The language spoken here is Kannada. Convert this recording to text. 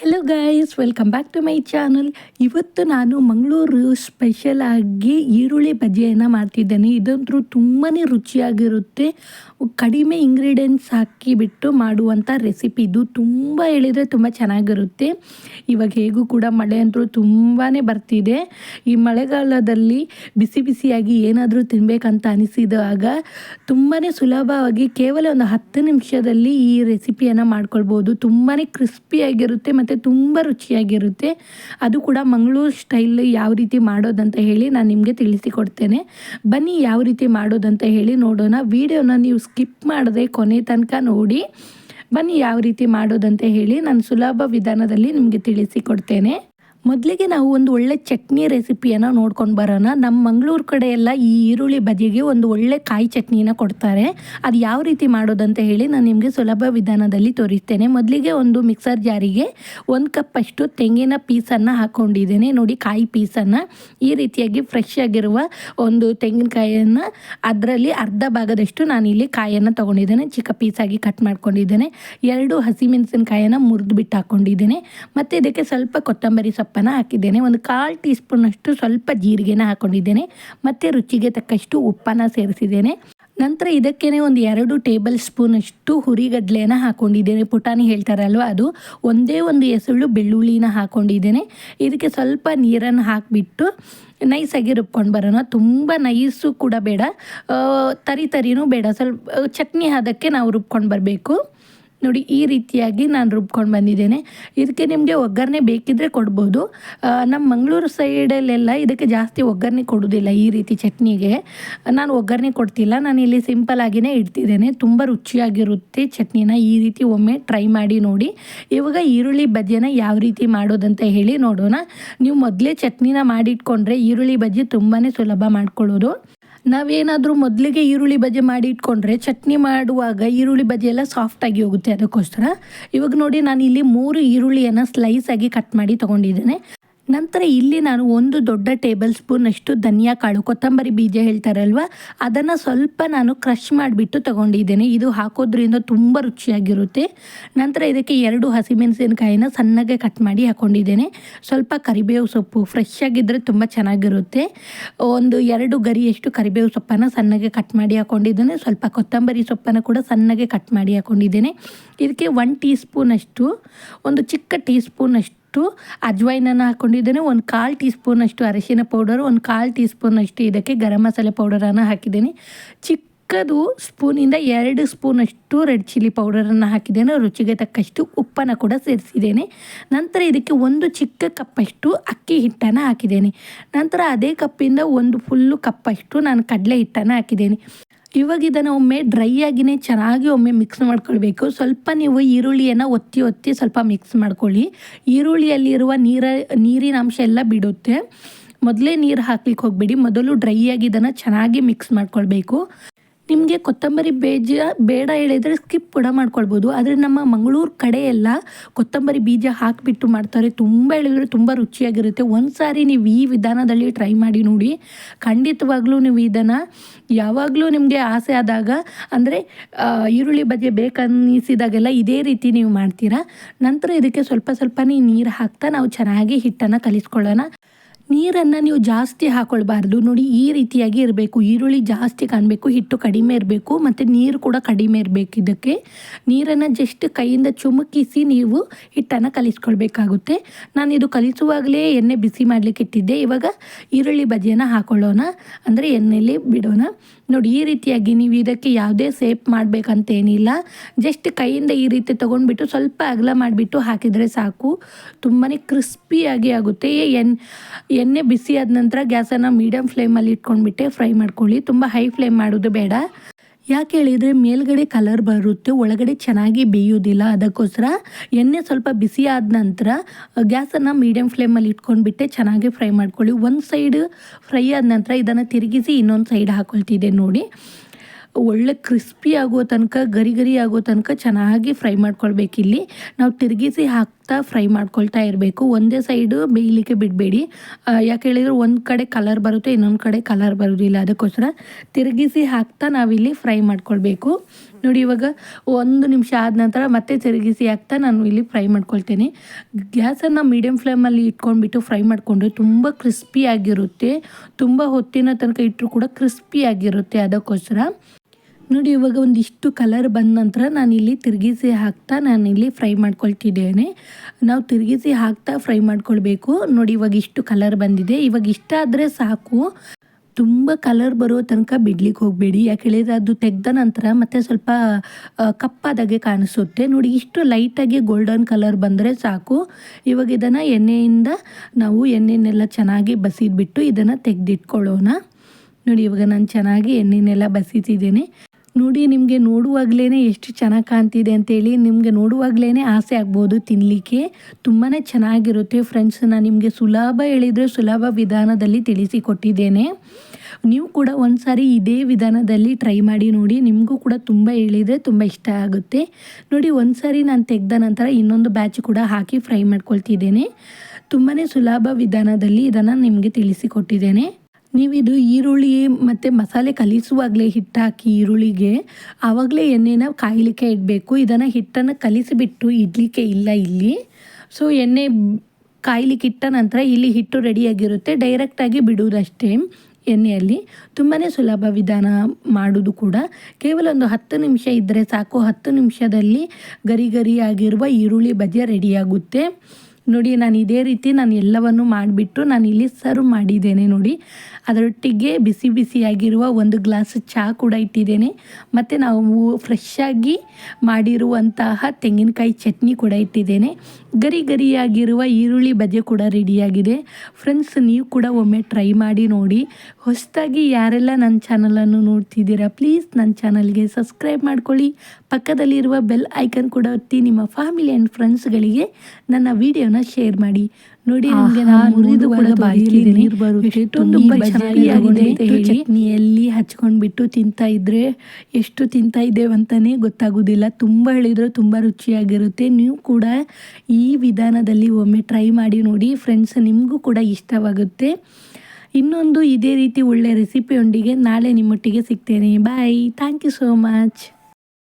Hello guys welcome back to my channel ಇವತ್ತು ನಾನು ಮಂಗಳೂರು ಸ್ಪೆಷಲ್ ಆಗಿ ಈರುಳ್ಳಿ ಬಜ್ಜಿಯನ್ನು ಮಾಡ್ತಿದ್ದೇನೆ. ಇದಂತೂ ತುಂಬಾ ರುಚಿಯಾಗಿರುತ್ತೆ. ಕಡಿಮೆ ಇಂಗ್ರೀಡಿಯೆಂಟ್ಸ್ ಹಾಕಿಬಿಟ್ಟು ಮಾಡುವಂಥ ರೆಸಿಪಿ ಇದು ತುಂಬ ಹೇಳಿದರೆ ತುಂಬ ಚೆನ್ನಾಗಿರುತ್ತೆ. ಇವಾಗ ಹೇಗೂ ಕೂಡ ಮಳೆ ಅಂತೂ ತುಂಬಾ ಬರ್ತಿದೆ. ಈ ಮಳೆಗಾಲದಲ್ಲಿ ಬಿಸಿ ಬಿಸಿಯಾಗಿ ಏನಾದರೂ ತಿನ್ನಬೇಕಂತ ಅನಿಸಿದಾಗ ತುಂಬಾ ಸುಲಭವಾಗಿ ಕೇವಲ ಒಂದು ಹತ್ತು ನಿಮಿಷದಲ್ಲಿ ಈ ರೆಸಿಪಿಯನ್ನು ಮಾಡ್ಕೊಳ್ಬೋದು. ತುಂಬಾ ಕ್ರಿಸ್ಪಿಯಾಗಿರುತ್ತೆ ಮತ್ತು ತುಂಬ ರುಚಿಯಾಗಿರುತ್ತೆ. ಅದು ಕೂಡ ಮಂಗಳೂರು ಸ್ಟೈಲ್ ಯಾವ ರೀತಿ ಮಾಡೋದಂತ ಹೇಳಿ ನಾನು ನಿಮಗೆ ತಿಳಿಸಿಕೊಡ್ತೇನೆ ಬನ್ನಿ ಯಾವ ರೀತಿ ಮಾಡೋದಂತ ಹೇಳಿ ನೋಡೋಣ. ವಿಡಿಯೋನ ನೀವು ಸ್ಕಿಪ್ ಮಾಡದೆ ಕೊನೆ ತನಕ ನೋಡಿ. ಬನ್ನಿ ಯಾವ ರೀತಿ ಮಾಡೋದಂತ ಹೇಳಿ ನಾನು ಸುಲಭ ವಿಧಾನದಲ್ಲಿ ನಿಮಗೆ ತಿಳಿಸಿಕೊಡ್ತೇನೆ ಮೊದಲಿಗೆ ನಾವು ಒಂದು ಒಳ್ಳೆ ಚಟ್ನಿ ರೆಸಿಪಿಯನ್ನು ನೋಡ್ಕೊಂಡು ಬರೋಣ. ನಮ್ಮ ಮಂಗಳೂರು ಕಡೆ ಎಲ್ಲ ಈ ಈರುಳ್ಳಿ ಬದಿಗೆ ಒಂದು ಒಳ್ಳೆ ಕಾಯಿ ಚಟ್ನಿನ ಕೊಡ್ತಾರೆ. ಅದು ಯಾವ ರೀತಿ ಮಾಡೋದಂತ ಹೇಳಿ ನಾನು ನಿಮಗೆ ಸುಲಭ ವಿಧಾನದಲ್ಲಿ ತೋರಿಸ್ತೇನೆ. ಮೊದಲಿಗೆ ಒಂದು ಮಿಕ್ಸರ್ ಜಾರಿಗೆ ಒಂದು ಕಪ್ ಅಷ್ಟು ತೆಂಗಿನ ಪೀಸನ್ನು ಹಾಕ್ಕೊಂಡಿದ್ದೇನೆ ನೋಡಿ ಕಾಯಿ ಪೀಸನ್ನು ಈ ರೀತಿಯಾಗಿ ಫ್ರೆಶ್ ಆಗಿರುವ ಒಂದು ತೆಂಗಿನಕಾಯಿಯನ್ನು ಅದರಲ್ಲಿ ಅರ್ಧ ಭಾಗದಷ್ಟು ನಾನಿಲ್ಲಿ ಕಾಯನ್ನು ತೊಗೊಂಡಿದ್ದೇನೆ. ಚಿಕ್ಕ ಪೀಸಾಗಿ ಕಟ್ ಮಾಡ್ಕೊಂಡಿದ್ದೇನೆ. ಎರಡು ಹಸಿಮೆಣಸಿನಕಾಯನ್ನು ಮುರಿದು ಬಿಟ್ಟು ಹಾಕ್ಕೊಂಡಿದ್ದೇನೆ ಮತ್ತು ಇದಕ್ಕೆ ಸ್ವಲ್ಪ ಕೊತ್ತಂಬರಿ ಸೊಪ್ಪು ಸೊಪ್ಪನ್ನು ಹಾಕಿದ್ದೇನೆ. ಒಂದು ಕಾಲು ಟೀ ಸ್ಪೂನಷ್ಟು ಸ್ವಲ್ಪ ಜೀರಿಗೆನ ಹಾಕ್ಕೊಂಡಿದ್ದೇನೆ ಮತ್ತು ರುಚಿಗೆ ತಕ್ಕಷ್ಟು ಉಪ್ಪನ್ನು ಸೇರಿಸಿದ್ದೇನೆ. ನಂತರ ಇದಕ್ಕೇ ಒಂದು ಎರಡು ಟೇಬಲ್ ಸ್ಪೂನಷ್ಟು ಹುರಿಗಡ್ಲೆನ ಹಾಕ್ಕೊಂಡಿದ್ದೇನೆ ಪುಟಾಣಿ ಹೇಳ್ತಾರಲ್ವ ಅದು. ಒಂದೇ ಒಂದು ಎಸಳು ಬೆಳ್ಳುಳ್ಳಿನ ಹಾಕ್ಕೊಂಡಿದ್ದೇನೆ ಇದಕ್ಕೆ ಸ್ವಲ್ಪ ನೀರನ್ನು ಹಾಕಿಬಿಟ್ಟು ನೈಸಾಗಿ ರುಬ್ಕೊಂಡು ಬರೋಣ. ತುಂಬ ನೈಸು ಕೂಡ ಬೇಡ. ತರಿ ತರಿನೂ ಬೇಡ. ಸ್ವಲ್ಪ, ಚಟ್ನಿ ಅದಕ್ಕೆ ನಾವು ರುಬ್ಕೊಂಡು ಬರಬೇಕು. ನೋಡಿ, ಈ ರೀತಿಯಾಗಿ ನಾನು ರುಬ್ಕೊಂಡು ಬಂದಿದ್ದೇನೆ. ಇದಕ್ಕೆ ನಿಮಗೆ ಒಗ್ಗರಣೆ ಬೇಕಿದ್ದರೆ ಕೊಡ್ಬೋದು. ನಮ್ಮ ಮಂಗಳೂರು ಸೈಡಲ್ಲೆಲ್ಲ ಇದಕ್ಕೆ ಜಾಸ್ತಿ ಒಗ್ಗರಣೆ ಕೊಡೋದಿಲ್ಲ ಈ ರೀತಿ ಚಟ್ನಿಗೆ. ನಾನು ಒಗ್ಗರಣೆ ಕೊಡ್ತಿಲ್ಲ, ನಾನು ಇಲ್ಲಿ ಸಿಂಪಲ್ ಆಗಿನೇ ಇಡ್ತಿದ್ದೇನೆ. ತುಂಬ ರುಚಿಯಾಗಿರುತ್ತೆ ಚಟ್ನಿನ, ಈ ರೀತಿ ಒಮ್ಮೆ ಟ್ರೈ ಮಾಡಿ ನೋಡಿ. ಇವಾಗ ಈರುಳ್ಳಿ ಬಜ್ಜಿನ ಯಾವ ರೀತಿ ಮಾಡೋದಂತ ಹೇಳಿ ನೋಡೋಣ. ನೀವು ಮೊದಲೇ ಚಟ್ನಿನ ಮಾಡಿಟ್ಕೊಂಡ್ರೆ ಈರುಳ್ಳಿ ಬಜ್ಜಿ ತುಂಬಾ ಸುಲಭ ಮಾಡ್ಕೊಳ್ಳೋದು. ನಾವೇನಾದರೂ ಮೊದಲಿಗೆ ಈರುಳ್ಳಿ ಬಜೆ ಮಾಡಿ ಇಟ್ಕೊಂಡ್ರೆ ಚಟ್ನಿ ಮಾಡುವಾಗ ಈರುಳ್ಳಿ ಬಜೆ ಎಲ್ಲ ಸಾಫ್ಟಾಗಿ ಹೋಗುತ್ತೆ ಅದಕ್ಕೋಸ್ಕರ. ಇವಾಗ ನೋಡಿ ನಾನು ಇಲ್ಲಿ ಮೂರು ಈರುಳ್ಳಿಯನ್ನು ಸ್ಲೈಸಾಗಿ ಕಟ್ ಮಾಡಿ ತೊಗೊಂಡಿದ್ದೇನೆ. ನಂತರ ಇಲ್ಲಿ ನಾನು ಒಂದು ದೊಡ್ಡ ಟೇಬಲ್ ಸ್ಪೂನಷ್ಟು ಧನಿಯಾ ಕಾಳು, ಕೊತ್ತಂಬರಿ ಬೀಜ ಹೇಳ್ತಾರಲ್ವ? ಅದನ್ನು ಸ್ವಲ್ಪ ನಾನು ಕ್ರಷ್ ಮಾಡಿಬಿಟ್ಟು ತಗೊಂಡಿದ್ದೇನೆ. ಇದು ಹಾಕೋದ್ರಿಂದ ತುಂಬ ರುಚಿಯಾಗಿರುತ್ತೆ. ನಂತರ ಇದಕ್ಕೆ ಎರಡು ಹಸಿಮೆಣಸಿನಕಾಯಿನ ಸಣ್ಣಗೆ ಕಟ್ ಮಾಡಿ ಹಾಕ್ಕೊಂಡಿದ್ದೇನೆ ಸ್ವಲ್ಪ ಕರಿಬೇವು ಸೊಪ್ಪು ಫ್ರೆಶ್ ಆಗಿದ್ದರೆ ತುಂಬ ಚೆನ್ನಾಗಿರುತ್ತೆ. ಒಂದು ಎರಡು ಗರಿಯಷ್ಟು ಕರಿಬೇವು ಸೊಪ್ಪನ್ನು ಸಣ್ಣಗೆ ಕಟ್ ಮಾಡಿ ಹಾಕ್ಕೊಂಡಿದ್ದೇನೆ ಸ್ವಲ್ಪ ಕೊತ್ತಂಬರಿ ಸೊಪ್ಪನ್ನು ಕೂಡ ಸಣ್ಣಗೆ ಕಟ್ ಮಾಡಿ ಹಾಕ್ಕೊಂಡಿದ್ದೇನೆ ಇದಕ್ಕೆ ಒನ್ ಟೀ ಸ್ಪೂನಷ್ಟು ಒಂದು ಚಿಕ್ಕ ಟೀ ಸ್ಪೂನಷ್ಟು ಅಷ್ಟು ಅಜ್ವೈನನ್ನು ಹಾಕ್ಕೊಂಡಿದ್ದೇನೆ ಒಂದು ಕಾಲು ಟೀ ಸ್ಪೂನಷ್ಟು ಅರಿಶಿನ ಪೌಡರ್, ಒಂದು ಕಾಲು ಟೀ ಸ್ಪೂನಷ್ಟು ಇದಕ್ಕೆ ಗರಂ ಮಸಾಲೆ ಪೌಡರನ್ನು ಹಾಕಿದ್ದೀನಿ. ಚಿಕ್ಕದು ಸ್ಪೂನಿಂದ ಎರಡು ಸ್ಪೂನಷ್ಟು ರೆಡ್ ಚಿಲ್ಲಿ ಪೌಡರನ್ನು ಹಾಕಿದ್ದೇನೆ. ರುಚಿಗೆ ತಕ್ಕಷ್ಟು ಉಪ್ಪನ್ನು ಕೂಡ ಸೇರಿಸಿದ್ದೇನೆ. ನಂತರ ಇದಕ್ಕೆ ಒಂದು ಚಿಕ್ಕ ಕಪ್ಪಷ್ಟು ಅಕ್ಕಿ ಹಿಟ್ಟನ್ನು ಹಾಕಿದ್ದೇನೆ. ನಂತರ ಅದೇ ಕಪ್ಪಿಂದ ಒಂದು ಫುಲ್ಲು ಕಪ್ಪಷ್ಟು ನಾನು ಕಡಲೆ ಹಿಟ್ಟನ್ನು ಹಾಕಿದ್ದೇನೆ. ಇವಾಗ ಇದನ್ನು ಒಮ್ಮೆ ಡ್ರೈ ಆಗಿನೇ ಚೆನ್ನಾಗಿ ಒಮ್ಮೆ ಮಿಕ್ಸ್ ಮಾಡ್ಕೊಳ್ಬೇಕು. ಸ್ವಲ್ಪ ನೀವು ಈರುಳ್ಳಿಯನ್ನು ಒತ್ತಿ ಒತ್ತಿ ಸ್ವಲ್ಪ ಮಿಕ್ಸ್ ಮಾಡ್ಕೊಳ್ಳಿ. ಈರುಳ್ಳಿಯಲ್ಲಿರುವ ನೀರ, ನೀರಿನ ಅಂಶ ಎಲ್ಲ ಬಿಡುತ್ತೆ. ಮೊದಲೇ ನೀರು ಹಾಕ್ಲಿಕ್ಕೆ ಹೋಗಬೇಡಿ. ಮೊದಲು ಡ್ರೈ ಆಗಿ ಇದನ್ನು ಚೆನ್ನಾಗಿ ಮಿಕ್ಸ್ ಮಾಡ್ಕೊಳ್ಬೇಕು. ನಿಮಗೆ ಕೊತ್ತಂಬರಿ ಬೀಜ ಬೇಡ ಹೇಳಿದರೆ ಸ್ಕಿಪ್ ಕೂಡ ಮಾಡ್ಕೊಳ್ಬೋದು. ಆದರೆ ನಮ್ಮ ಮಂಗಳೂರು ಕಡೆ ಎಲ್ಲ ಕೊತ್ತಂಬರಿ ಬೀಜ ಹಾಕಿಬಿಟ್ಟು ಮಾಡ್ತಾರೆ. ತುಂಬ ಹೇಳಿದ್ರೆ ತುಂಬ ರುಚಿಯಾಗಿರುತ್ತೆ. ಒಂದು ಸಾರಿ ನೀವು ಈ ವಿಧಾನದಲ್ಲಿ ಟ್ರೈ ಮಾಡಿ ನೋಡಿ. ಖಂಡಿತವಾಗ್ಲೂ ನೀವು ಇದನ್ನು ಯಾವಾಗಲೂ ನಿಮಗೆ ಆಸೆ ಆದಾಗ, ಅಂದರೆ ಈರುಳ್ಳಿ ಬಜ್ಜೆ ಬೇಕನ್ನಿಸಿದಾಗೆಲ್ಲ ಇದೇ ರೀತಿ ನೀವು ಮಾಡ್ತೀರಾ. ನಂತರ ಇದಕ್ಕೆ ಸ್ವಲ್ಪ ಸ್ವಲ್ಪನೇ ನೀರು ಹಾಕ್ತಾ ನಾವು ಚೆನ್ನಾಗಿ ಹಿಟ್ಟನ್ನು ಕಲಿಸ್ಕೊಳ್ಳೋಣ. ನೀರನ್ನು ನೀವು ಜಾಸ್ತಿ ಹಾಕೊಳ್ಬಾರ್ದು. ನೋಡಿ, ಈ ರೀತಿಯಾಗಿ ಇರಬೇಕು. ಈರುಳ್ಳಿ ಜಾಸ್ತಿ ಕಾಣಬೇಕು, ಹಿಟ್ಟು ಕಡಿಮೆ ಇರಬೇಕು, ಮತ್ತು ನೀರು ಕೂಡ ಕಡಿಮೆ ಇರಬೇಕು ಇದಕ್ಕೆ. ನೀರನ್ನು ಜಸ್ಟ್ ಕೈಯಿಂದ ಚುಮುಕಿಸಿ ನೀವು ಹಿಟ್ಟನ್ನು ಕಲಿಸ್ಕೊಳ್ಬೇಕಾಗುತ್ತೆ. ನಾನು ಇದು ಕಲಿಸುವಾಗಲೇ ಎಣ್ಣೆ ಬಿಸಿ ಮಾಡಲಿಕ್ಕೆ ಇಟ್ಟಿದ್ದೆ. ಇವಾಗ ಈರುಳ್ಳಿ ಬಜ್ಜಿಯನ್ನು ಹಾಕೊಳ್ಳೋಣ. ಅಂದರೆ ಎಣ್ಣೆಯಲ್ಲಿ ಬಿಡೋಣ. ನೋಡಿ, ಈ ರೀತಿಯಾಗಿ ನೀವು ಇದಕ್ಕೆ ಯಾವುದೇ ಸೇಪ್ ಮಾಡಬೇಕಂತ ಏನಿಲ್ಲ ಜಸ್ಟ್ ಕೈಯಿಂದ ಈ ರೀತಿ ತೊಗೊಂಡ್ಬಿಟ್ಟು ಸ್ವಲ್ಪ ಅಗಲ ಮಾಡಿಬಿಟ್ಟು ಹಾಕಿದರೆ ಸಾಕು. ತುಂಬಾ ಕ್ರಿಸ್ಪಿಯಾಗಿ ಆಗುತ್ತೆ. ಎನ್ ಎಣ್ಣೆ ಬಿಸಿ ಆದ ನಂತರ ಗ್ಯಾಸನ್ನು ಮೀಡಿಯಮ್ ಫ್ಲೇಮಲ್ಲಿ ಇಟ್ಕೊಂಡ್ಬಿಟ್ಟೆ, ಫ್ರೈ ಮಾಡ್ಕೊಳ್ಳಿ. ತುಂಬ ಹೈ ಫ್ಲೇಮ್ ಮಾಡೋದು ಬೇಡ. ಯಾಕೆ ಹೇಳಿದರೆ ಮೇಲ್ಗಡೆ ಕಲರ್ ಬರುತ್ತೆ, ಒಳಗಡೆ ಚೆನ್ನಾಗಿ ಬೇಯೋದಿಲ್ಲ. ಅದಕ್ಕೋಸ್ಕರ ಎಣ್ಣೆ ಸ್ವಲ್ಪ ಬಿಸಿ ಆದ ನಂತರ ಗ್ಯಾಸನ್ನು ಮೀಡಿಯಮ್ ಫ್ಲೇಮಲ್ಲಿ ಇಟ್ಕೊಂಡ್ಬಿಟ್ಟೆ, ಚೆನ್ನಾಗಿ ಫ್ರೈ ಮಾಡ್ಕೊಳ್ಳಿ. ಒಂದು ಸೈಡ್ ಫ್ರೈ ಆದ ನಂತರ ಇದನ್ನು ತಿರುಗಿಸಿ ಇನ್ನೊಂದು ಸೈಡ್ ಹಾಕೊಳ್ತಿದ್ದೆ ನೋಡಿ. ಒಳ್ಳೆ ಕ್ರಿಸ್ಪಿ ಆಗೋ ತನಕ, ಗರಿ ಗರಿ ಆಗೋ ತನಕ ಚೆನ್ನಾಗಿ ಫ್ರೈ ಮಾಡ್ಕೊಳ್ಬೇಕಿಲ್ಲಿ ನಾವು ತಿರುಗಿಸಿ ಹಾಕ್ತಾ ಫ್ರೈ ಮಾಡ್ಕೊಳ್ತಾ ಇರಬೇಕು. ಒಂದೇ ಸೈಡು ಬೇಯಲಿಕ್ಕೆ ಬಿಡಬೇಡಿ. ಯಾಕೆ ಹೇಳಿದ್ರೆ ಒಂದು ಕಡೆ ಕಲರ್ ಬರುತ್ತೆ, ಇನ್ನೊಂದು ಕಡೆ ಕಲರ್ ಬರೋದಿಲ್ಲ. ಅದಕ್ಕೋಸ್ಕರ ತಿರುಗಿಸಿ ಹಾಕ್ತಾ ನಾವಿಲ್ಲಿ ಫ್ರೈ ಮಾಡ್ಕೊಳ್ಬೇಕು. ನೋಡಿ ಇವಾಗ ಒಂದು ನಿಮಿಷ ಆದ ನಂತರ ಮತ್ತೆ ತಿರುಗಿಸಿ ಹಾಕ್ತಾ ನಾನು ಇಲ್ಲಿ ಫ್ರೈ ಮಾಡ್ಕೊಳ್ತೇನೆ. ಗ್ಯಾಸನ್ನು ಮೀಡಿಯಮ್ ಫ್ಲೇಮಲ್ಲಿ ಇಟ್ಕೊಂಡ್ಬಿಟ್ಟು ಫ್ರೈ ಮಾಡಿಕೊಂಡ್ರೆ ತುಂಬ ಕ್ರಿಸ್ಪಿಯಾಗಿರುತ್ತೆ ತುಂಬ ಹೊತ್ತಿನ ತನಕ ಇಟ್ಟರು ಕೂಡ ಕ್ರಿಸ್ಪಿಯಾಗಿರುತ್ತೆ ಅದಕ್ಕೋಸ್ಕರ ನೋಡಿ, ಇವಾಗ ಒಂದಿಷ್ಟು ಕಲರ್ ಬಂದ ನಂತರ ನಾನಿಲ್ಲಿ ತಿರುಗಿಸಿ ಹಾಕ್ತಾ ನಾನಿಲ್ಲಿ ಫ್ರೈ ಮಾಡ್ಕೊಳ್ತಿದ್ದೇನೆ. ನಾವು ತಿರುಗಿಸಿ ಹಾಕ್ತಾ ಫ್ರೈ ಮಾಡ್ಕೊಳ್ಬೇಕು. ನೋಡಿ, ಇವಾಗ ಇಷ್ಟು ಕಲರ್ ಬಂದಿದೆ. ಇವಾಗ ಇಷ್ಟ ಆದರೆ ಸಾಕು. ತುಂಬ ಕಲರ್ ಬರೋ ತನಕ ಬಿಡ್ಲಿಕ್ಕೆ ಹೋಗಬೇಡಿ. ಯಾಕೆ ಹೇಳಿದ್ರೆ ಅದು ತೆಗೆದ ನಂತರ ಮತ್ತೆ ಸ್ವಲ್ಪ ಕಪ್ಪಾದಾಗೆ ಕಾಣಿಸುತ್ತೆ. ನೋಡಿ, ಇಷ್ಟು ಲೈಟಾಗಿ ಗೋಲ್ಡನ್ ಕಲರ್ ಬಂದರೆ ಸಾಕು. ಇವಾಗ ಇದನ್ನು ಎಣ್ಣೆಯಿಂದ ನಾವು ಎಣ್ಣೆನೆಲ್ಲ ಚೆನ್ನಾಗಿ ಬಸಿದ್ಬಿಟ್ಟು ಇದನ್ನು ತೆಗೆದಿಟ್ಕೊಳ್ಳೋಣ. ನೋಡಿ, ಇವಾಗ ನಾನು ಚೆನ್ನಾಗಿ ಎಣ್ಣೆನೆಲ್ಲ ಬಸಿತಿದ್ದೇನೆ. ನೋಡಿ, ನಿಮಗೆ ನೋಡುವಾಗಲೇ ಎಷ್ಟು ಚೆನ್ನಾಗಿ ಕಾಣ್ತಿದೆ ಅಂತೇಳಿ ನಿಮಗೆ ನೋಡುವಾಗಲೇ ಆಸೆ ಆಗ್ಬೋದು ತಿನ್ನಲಿಕ್ಕೆ ತುಂಬಾ ಚೆನ್ನಾಗಿರುತ್ತೆ ಫ್ರೆಂಡ್ಸ್ ನಾನು ನಿಮಗೆ ಸುಲಭ ಹೇಳಿದರೆ ಸುಲಭ ವಿಧಾನದಲ್ಲಿ ತಿಳಿಸಿಕೊಟ್ಟಿದ್ದೇನೆ. ನೀವು ಕೂಡ ಒಂದು ಸಾರಿ ಇದೇ ವಿಧಾನದಲ್ಲಿ ಟ್ರೈ ಮಾಡಿ ನೋಡಿ, ನಿಮಗೂ ಕೂಡ ತುಂಬ ಹೇಳಿದರೆ ತುಂಬ ಇಷ್ಟ ಆಗುತ್ತೆ. ನೋಡಿ ಒಂದು ಸಾರಿ ನಾನು ತೆಗೆದ ನಂತರ ಇನ್ನೊಂದು ಬ್ಯಾಚ್ ಕೂಡ ಹಾಕಿ ಫ್ರೈ ಮಾಡ್ಕೊಳ್ತಿದ್ದೇನೆ. ತುಂಬಾ ಸುಲಭ ವಿಧಾನದಲ್ಲಿ ಇದನ್ನು ನಿಮಗೆ ತಿಳಿಸಿಕೊಟ್ಟಿದ್ದೇನೆ. ನೀವಿದು ಈರುಳ್ಳಿ ಮತ್ತು ಮಸಾಲೆ ಕಲಿಸುವಾಗಲೇ ಹಿಟ್ಟು ಹಾಕಿ ಈರುಳ್ಳಿಗೆ, ಆವಾಗಲೇ ಎಣ್ಣೆನ ಕಾಯಲಿಕ್ಕೆ ಇಡಬೇಕು. ಇದನ್ನು ಹಿಟ್ಟನ್ನು ಕಲಿಸಿಬಿಟ್ಟು ಇಡಲಿಕ್ಕೆ ಇಲ್ಲ ಇಲ್ಲಿ. ಸೊ ಎಣ್ಣೆ ಕಾಯ್ಲಿಕ್ಕೆ ಇಟ್ಟ ನಂತರ ಇಲ್ಲಿ ಹಿಟ್ಟು ರೆಡಿಯಾಗಿರುತ್ತೆ. ಡೈರೆಕ್ಟಾಗಿ ಬಿಡುವುದಷ್ಟೇ ಎಣ್ಣೆಯಲ್ಲಿ. ತುಂಬಾ ಸುಲಭ ವಿಧಾನ ಮಾಡೋದು ಕೂಡ. ಕೇವಲ ಒಂದು ಹತ್ತು ನಿಮಿಷ ಇದ್ದರೆ ಸಾಕು. ಹತ್ತು ನಿಮಿಷದಲ್ಲಿ ಗರಿ ಗರಿಯಾಗಿರುವ ಈರುಳ್ಳಿ ಬಜೆ ರೆಡಿಯಾಗುತ್ತೆ ನೋಡಿ, ನಾನು ಇದೇ ರೀತಿ ನಾನು ಎಲ್ಲವನ್ನು ಮಾಡಿಬಿಟ್ಟು ನಾನು ಇಲ್ಲಿ ಸರ್ವ್ ಮಾಡಿದ್ದೇನೆ ನೋಡಿ. ಅದರೊಟ್ಟಿಗೆ ಬಿಸಿ ಬಿಸಿಯಾಗಿರುವ ಒಂದು ಗ್ಲಾಸ್ ಚಹಾ ಕೂಡ ಇಟ್ಟಿದ್ದೇನೆ. ಮತ್ತು ನಾವು ಫ್ರೆಶ್ಶಾಗಿ ಮಾಡಿರುವಂತಹ ತೆಂಗಿನಕಾಯಿ ಚಟ್ನಿ ಕೂಡ ಇಟ್ಟಿದ್ದೇನೆ. ಗರಿ ಗರಿಯಾಗಿರುವ ಈರುಳ್ಳಿ ಬಜೆ ಕೂಡ ರೆಡಿಯಾಗಿದೆ. ಫ್ರೆಂಡ್ಸ್ ನೀವು ಕೂಡ ಒಮ್ಮೆ ಟ್ರೈ ಮಾಡಿ ನೋಡಿ. ಹೊಸದಾಗಿ ಯಾರೆಲ್ಲ ನನ್ನ ಚಾನಲನ್ನು ನೋಡ್ತಿದ್ದೀರಾ ಪ್ಲೀಸ್ ನನ್ನ ಚಾನಲ್ಗೆ ಸಬ್ಸ್ಕ್ರೈಬ್ ಮಾಡ್ಕೊಳ್ಳಿ. ಪಕ್ಕದಲ್ಲಿರುವ ಬೆಲ್ ಐಕನ್ ಕೂಡ ಒತ್ತಿ ನಿಮ್ಮ ಫ್ಯಾಮಿಲಿ ಆ್ಯಂಡ್ ಫ್ರೆಂಡ್ಸ್ಗಳಿಗೆ ನನ್ನ ವಿಡಿಯೋನ ಶೇರ್ ಮಾಡಿ. ನೋಡಿ ನನಗೆ ನಾನು ಮುರಿದು ಕೂಡ ಬಾಯಿಯಲ್ಲಿ ಬರುತ್ತೆ. ತುಂಬ ಚೆನ್ನಾಗಿದೆ ಚಟ್ನಿಯಲ್ಲಿ ಹಚ್ಕೊಂಡ್ಬಿಟ್ಟು ತಿಂತಾ ಇದ್ರೆ ಎಷ್ಟು ತಿಂತಾ ಇದ್ದೇವೆ ಅಂತಾನೆ ಗೊತ್ತಾಗೋದಿಲ್ಲ. ತುಂಬ ಹೇಳಿದ್ರು ತುಂಬ ರುಚಿಯಾಗಿರುತ್ತೆ. ನೀವು ಕೂಡ ಈ ವಿಧಾನದಲ್ಲಿ ಒಮ್ಮೆ ಟ್ರೈ ಮಾಡಿ ನೋಡಿ. ಫ್ರೆಂಡ್ಸ್ ನಿಮಗೂ ಕೂಡ ಇಷ್ಟವಾಗುತ್ತೆ. ಇನ್ನೊಂದು ಇದೇ ರೀತಿ ಒಳ್ಳೆ ರೆಸಿಪಿಯೊಂದಿಗೆ ನಾಳೆ ನಿಮ್ಮೊಟ್ಟಿಗೆ ಸಿಗ್ತೇನೆ. Bye thank you so much